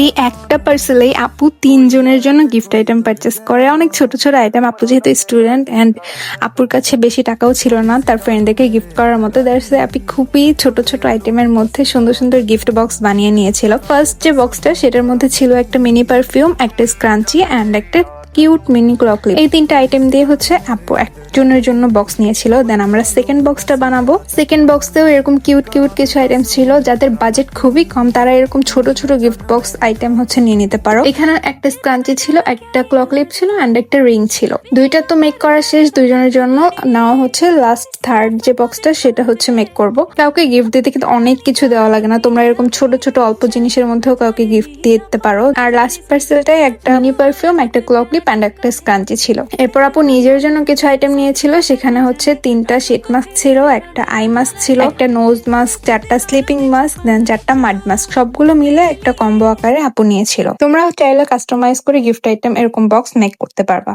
এই একটা পার্সেলে আপু তিনজনের জন্য গিফট আইটেম পারচেস করে। অনেক ছোট ছোট আইটেম আপু যেহেতু স্টুডেন্ট অ্যান্ড আপুর কাছে বেশি টাকাও ছিল না, তার ফ্রেন্ডদেরকে গিফট করার মতো। দ্যাটস আপনি খুবই ছোট ছোট আইটেমের মধ্যে সুন্দর সুন্দর গিফট বক্স বানিয়ে নিয়েছিল। ফার্স্ট যে বক্সটা সেটার মধ্যে ছিল একটা মিনি পারফিউম একটা স্ক্রাঞ্চি অ্যান্ড একটা কিউট মিনি ক্লকলিপ এই তিনটা আইটেম দিয়ে হচ্ছে আপু একজনের জন্য বক্স নিয়েছিল। দেন আমরা সেকেন্ড বক্সটা বানাবো। সেকেন্ড বক্সতেও এরকম কিউট কিউট কিছু আইটেম ছিল। যাদের বাজেট খুবই কম, তারা এরকম ছোট ছোট গিফট বক্স আইটেম হচ্ছে নিয়ে নিতে পারো। এখানে একটা স্ক্রাঞ্চি ছিল, একটা ক্লকলিপ ছিল অ্যান্ড একটা রিং ছিল। দুইটা তো মেক করা শেষ দুইজনের জন্য। নেওয়া হচ্ছে লাস্ট থার্ড যে বক্সটা সেটা হচ্ছে মেক করব। কাউকে গিফট দিতে কিন্তু অনেক কিছু দেওয়া লাগে না। তোমরা এরকম ছোট ছোট, অল্প জিনিসের মধ্যেও কাউকে গিফট দিতে পারো। আর লাস্ট পার্সেলটাই একটা মিনি পারফিউম একটা ক্লকলিপ অ্যান্ড একটা স্ক্রাঞ্চি ছিল। এরপর আপু নিজের জন্য কিছু আইটেম নিয়েছিল, সেখানে হচ্ছে তিনটা শেট মাস্ক ছিল, একটা আই মাস্ক ছিল, একটা নোজ মাস্ক চারটা স্লিপিং মাস্ক দেন চারটা মাড মাস্ক সবগুলো মিলে একটা কম্বো আকারে আপু নিয়েছিল। তোমরা চাইলে কাস্টমাইজ করে গিফট আইটেম এরকম বক্স মেক করতে পারবা।